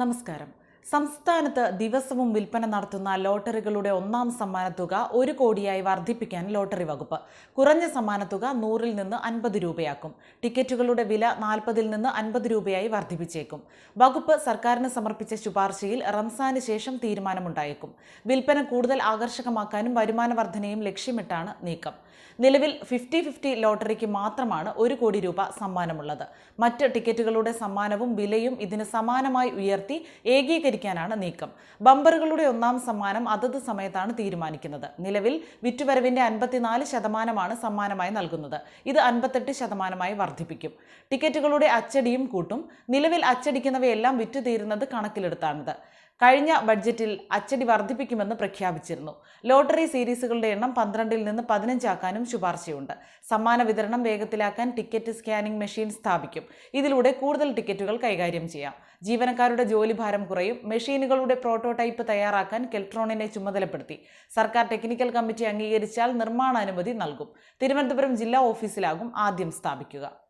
നമസ്കാരം. സംസ്ഥാനത്ത് ദിവസവും വിൽപ്പന നടത്തുന്ന ലോട്ടറികളുടെ ഒന്നാം സമ്മാന തുക ഒരു കോടിയായി വർദ്ധിപ്പിക്കാൻ ലോട്ടറി വകുപ്പ്. കുറഞ്ഞ സമ്മാന സമ്മാനത്തുക നൂറിൽ നിന്ന് അൻപത് രൂപയാക്കും. ടിക്കറ്റുകളുടെ വില നാൽപ്പതിൽ നിന്ന് അൻപത് രൂപയായി വർദ്ധിപ്പിച്ചേക്കും. വകുപ്പ് സർക്കാരിന് സമർപ്പിച്ച ശുപാർശയിൽ റംസാന് ശേഷം തീരുമാനമുണ്ടായേക്കും. വിൽപ്പന കൂടുതൽ ആകർഷകമാക്കാനും വരുമാന വർധനയും ലക്ഷ്യമിട്ടാണ് നീക്കം. നിലവിൽ ഫിഫ്റ്റി ഫിഫ്റ്റി ലോട്ടറിക്ക് മാത്രമാണ് ഒരു കോടി രൂപ സമ്മാനമുള്ളത്. മറ്റ് ടിക്കറ്റുകളുടെ സമ്മാനവും വിലയും ഇതിന് സമാനമായി ഉയർത്തി ഏകീകരിക്കാനാണ് നീക്കം. ബമ്പറുകളുടെ ഒന്നാം സമ്മാനം അതത് സമയത്താണ് തീരുമാനിക്കുന്നത്. നിലവിൽ വിറ്റുവരവിന്റെ അൻപത്തിനാല് ശതമാനമാണ് സമ്മാനമായി നൽകുന്നത്. ഇത് അൻപത്തെട്ട് ശതമാനമായി വർദ്ധിപ്പിക്കും. ടിക്കറ്റുകളുടെ അച്ചടിയും കൂട്ടും. നിലവിൽ അച്ചടിക്കുന്നവയെല്ലാം വിറ്റുതീരുന്നത് കണക്കിലെടുത്താണിത് കഴിഞ്ഞ ബഡ്ജറ്റിൽ അച്ചടി വർദ്ധിപ്പിക്കുമെന്ന് പ്രഖ്യാപിച്ചിരുന്നു. ലോട്ടറി സീരീസുകളുടെ എണ്ണം പന്ത്രണ്ടിൽ നിന്ന് പതിനഞ്ചാക്കാനും ശുപാർശയുണ്ട്. സമ്മാന വിതരണം വേഗത്തിലാക്കാൻ ടിക്കറ്റ് സ്കാനിംഗ് മെഷീൻ സ്ഥാപിക്കും. ഇതിലൂടെ കൂടുതൽ ടിക്കറ്റുകൾ കൈകാര്യം ചെയ്യാം. ജീവനക്കാരുടെ ജോലിഭാരം കുറയും. മെഷീനുകളുടെ പ്രോട്ടോടൈപ്പ് തയ്യാറാക്കാൻ കെൽട്രോണിനെ ചുമതലപ്പെടുത്തി. സർക്കാർ ടെക്നിക്കൽ കമ്മിറ്റി അംഗീകരിച്ചാൽ നിർമ്മാണാനുമതി നൽകും. തിരുവനന്തപുരം ജില്ലാ ഓഫീസിലാകും ആദ്യം സ്ഥാപിക്കുക.